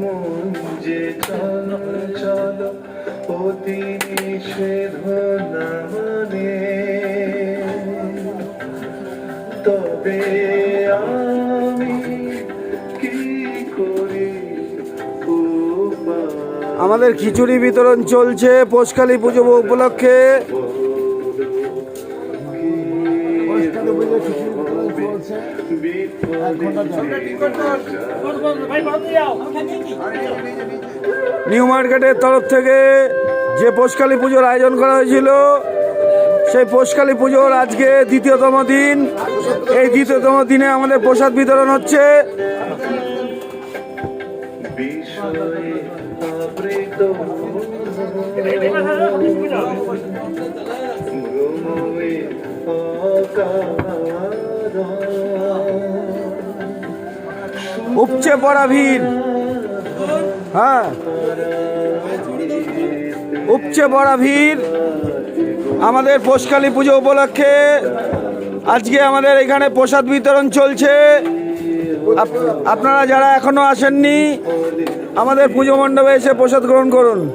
মন যে চল চল অতি নিষেধ মানে। তবে আমি কি করি উপায়? আমাদের খিচুড়ি বিতরণ চলছে পোষকালী পুজো উপলক্ষে। নিউ মার্কেটের তরফ থেকে যে পোষকালী পুজোর আয়োজন করা হয়েছিল, সেই পোষকালী পুজোর আজকে দ্বিতীয়তম দিন। এই দ্বিতীয়তম দিনে আমাদের প্রসাদ বিতরণ হচ্ছে। উপচে পড়া ভিড়। হ্যাঁ। উপচে পড়া ভিড়। আমাদের পোষকালী পুজো উপলক্ষে আজকে আমাদের এখানে প্রসাদ বিতরণ চলছে। আপ- আপনারা যারা এখনও আসেননি, আমাদের পুজো মণ্ডপে এসে প্রসাদ গ্রহণ করুন।